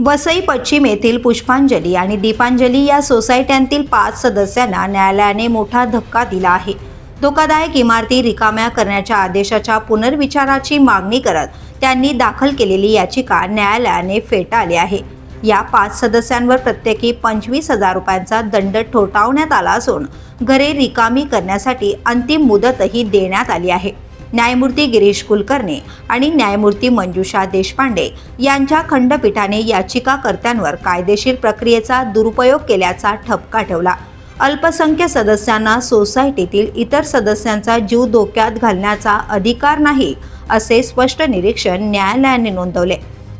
वसई पश्चिम येथील पुष्पांजली आणि दीपांजली या सोसायट्यांतील पाच सदस्यांना न्यायालयाने मोठा धक्का दिला आहे. धोकादायक इमारती रिकाम्या करण्याच्या आदेशाच्या पुनर्विचाराची मागणी करत त्यांनी दाखल केलेली याचिका न्यायालयाने फेटाळली आहे. या पाच सदस्यांवर प्रत्येकी पंचवीस हजार रुपयांचा दंड ठोठावण्यात आला असून घरे रिकामी करण्यासाठी अंतिम मुदतही देण्यात आली आहे. न्यायमूर्ती गिरीश कुलकर्णी आणि न्यायमूर्ती मंजुषा देशपांडे यांच्या खंडपीठाने याचिकाकर्त्यांवर कायदेशीर प्रक्रियेचा दुरुपयोग केल्याचा ठपका ठेवला. अल्पसंख्य सदस्यांना सोसायटीतील इतर सदस्यांचा जीव धोक्यात घालण्याचा अधिकार नाही असे स्पष्ट निरीक्षण न्यायालयाने नोंदवले.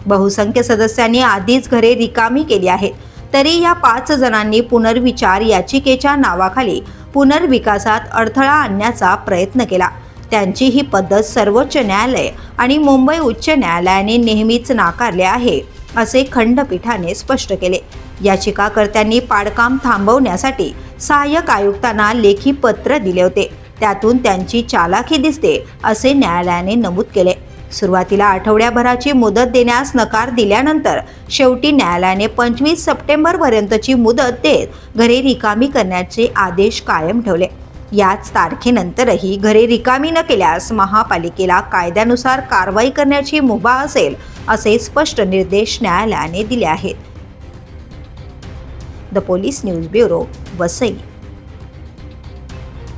बहुसंख्य सदस्यांनी आधीच घरे रिकामी केली आहेत तरी या पाच जणांनी पुनर्विचार याचिकेच्या नावाखाली पुनर्विकासात अडथळा आणण्याचा प्रयत्न केला. त्यांची ही पद्धत सर्वोच्च न्यायालय आणि मुंबई उच्च न्यायालयाने नेहमीच नाकारले आहे असे खंडपीठाने स्पष्ट केले. याचिकाकर्त्यांनी पाडकाम थांबवण्यासाठी सहाय्यक आयुक्तांना लेखी पत्र दिले होते. त्यातून त्यांची चालाखी दिसते असे न्यायालयाने नमूद केले. सुरुवातीला आठवड्याभराची मुदत देण्यास नकार दिल्यानंतर शेवटी न्यायालयाने पंचवीस सप्टेंबरपर्यंतची मुदत देत घरे रिकामी करण्याचे आदेश कायम ठेवले. याच तारखेनंतरही घरे रिकामी न केल्यास महापालिकेला कायद्यानुसार कारवाई करण्याची मुभा असेल असे स्पष्ट निर्देश न्यायालयाने दिले आहेत. The police news bureau Vasai.